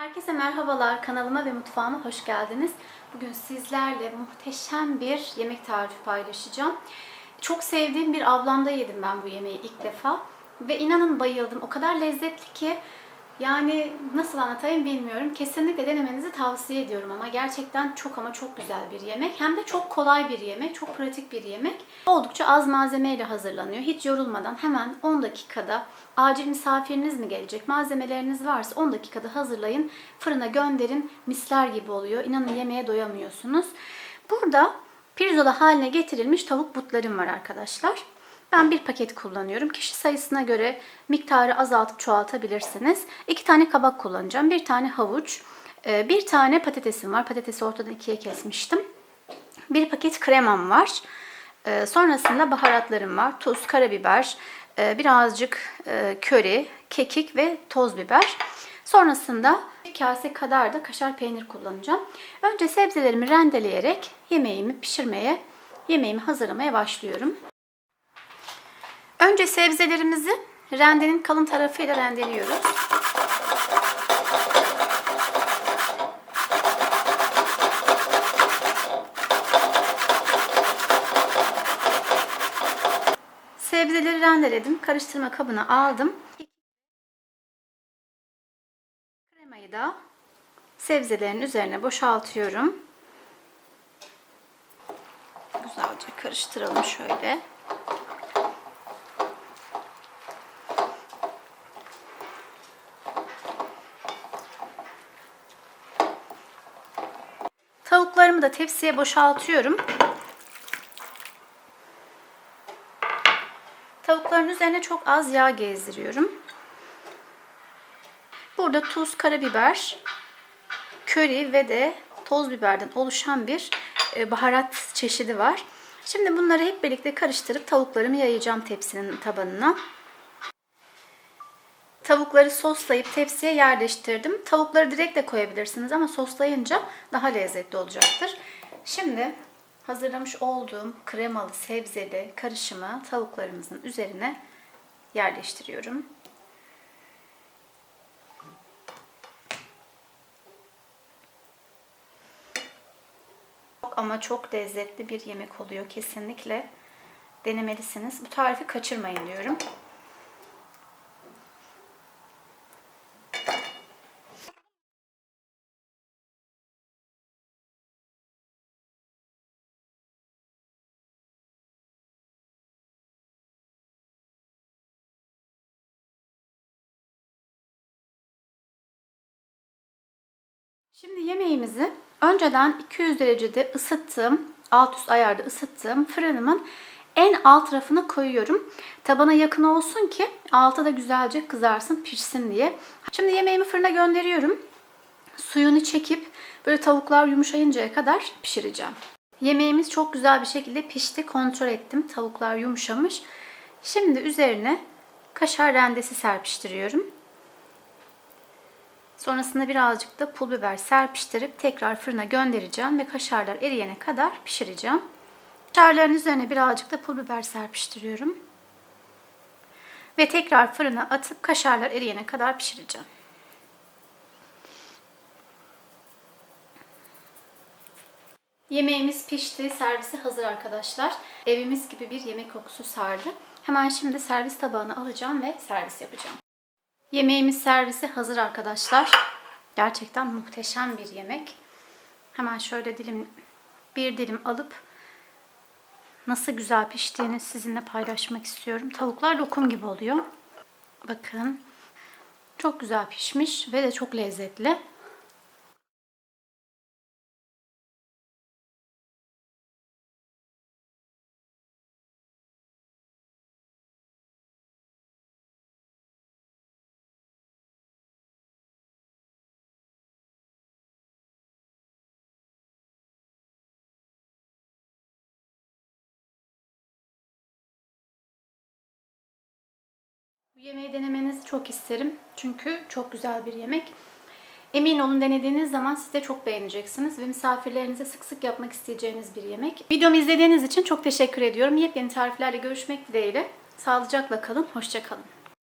Herkese merhabalar. Kanalıma ve mutfağıma hoş geldiniz. Bugün sizlerle muhteşem bir yemek tarifi paylaşacağım. Çok sevdiğim bir ablamda yedim ben bu yemeği ilk defa. Ve inanın bayıldım. O kadar lezzetli ki yani nasıl anlatayım bilmiyorum. Kesinlikle denemenizi tavsiye ediyorum ama gerçekten çok ama çok güzel bir yemek. Hem de çok kolay bir yemek, çok pratik bir yemek. Oldukça az malzemeyle hazırlanıyor. Hiç yorulmadan hemen 10 dakikada acil misafiriniz mi gelecek? Malzemeleriniz varsa 10 dakikada hazırlayın. Fırına gönderin. Misler gibi oluyor. İnanın yemeğe doyamıyorsunuz. Burada pirzola haline getirilmiş tavuk butlarım var arkadaşlar. Ben bir paket kullanıyorum. Kişi sayısına göre miktarı azaltıp çoğaltabilirsiniz. İki tane kabak kullanacağım. Bir tane havuç. e, Bir tane patatesim var. Patatesi ortadan ikiye kesmiştim. Bir paket kremam var. E, Sonrasında baharatlarım var. Tuz, karabiber, e, birazcık köri, kekik ve toz biber. Sonrasında bir kase kadar da kaşar peynir kullanacağım. Önce sebzelerimi rendeleyerek yemeğimi pişirmeye, yemeğimi hazırlamaya başlıyorum. Önce sebzelerimizi rendenin kalın tarafıyla rendeliyoruz. Sebzeleri rendeledim. Karıştırma kabına aldım. Kremayı da sebzelerin üzerine boşaltıyorum. Güzelce karıştıralım şöyle. Tavuklarımı da tepsiye boşaltıyorum. Tavukların üzerine çok az yağ gezdiriyorum. Burada tuz, karabiber, köri ve de toz biberden oluşan bir e, baharat çeşidi var. Şimdi bunları hep birlikte karıştırıp tavuklarımı yayacağım tepsinin tabanına. Tavukları soslayıp tepsiye yerleştirdim. Tavukları direkt de koyabilirsiniz ama soslayınca daha lezzetli olacaktır. Şimdi hazırlamış olduğum kremalı sebzeli karışımı tavuklarımızın üzerine yerleştiriyorum. Ama çok lezzetli bir yemek oluyor kesinlikle. Denemelisiniz. Bu tarifi kaçırmayın diyorum. Şimdi yemeğimizi önceden 200 derecede ısıttığım, alt üst ayarda ısıttığım fırınımın en alt rafına koyuyorum. Tabana yakın olsun ki altı da güzelce kızarsın, pişsin diye. Şimdi yemeğimi fırına gönderiyorum. Suyunu çekip böyle tavuklar yumuşayıncaya kadar pişireceğim. Yemeğimiz çok güzel bir şekilde pişti. Kontrol ettim. Tavuklar yumuşamış. Şimdi üzerine kaşar rendesi serpiştiriyorum. Sonrasında birazcık da pul biber serpiştirip tekrar fırına göndereceğim ve kaşarlar eriyene kadar pişireceğim. Kaşarların üzerine birazcık da pul biber serpiştiriyorum. Ve tekrar fırına atıp kaşarlar eriyene kadar pişireceğim. Yemeğimiz pişti, servise hazır arkadaşlar. Evimiz gibi bir yemek kokusu sardı. Hemen şimdi servis tabağına alacağım ve servis yapacağım. Yemeğimiz servise hazır arkadaşlar. Gerçekten muhteşem bir yemek. Hemen şöyle dilim bir dilim alıp nasıl güzel piştiğini sizinle paylaşmak istiyorum. Tavuklar lokum gibi oluyor. Bakın. Çok güzel pişmiş ve de çok lezzetli. Bu yemeği denemenizi çok isterim. Çünkü çok güzel bir yemek. Emin olun denediğiniz zaman siz de çok beğeneceksiniz ve misafirlerinize sık sık yapmak isteyeceğiniz bir yemek. Videomu izlediğiniz için çok teşekkür ediyorum. Yepyeni tariflerle görüşmek dileğiyle. Sağlıcakla kalın, hoşça kalın.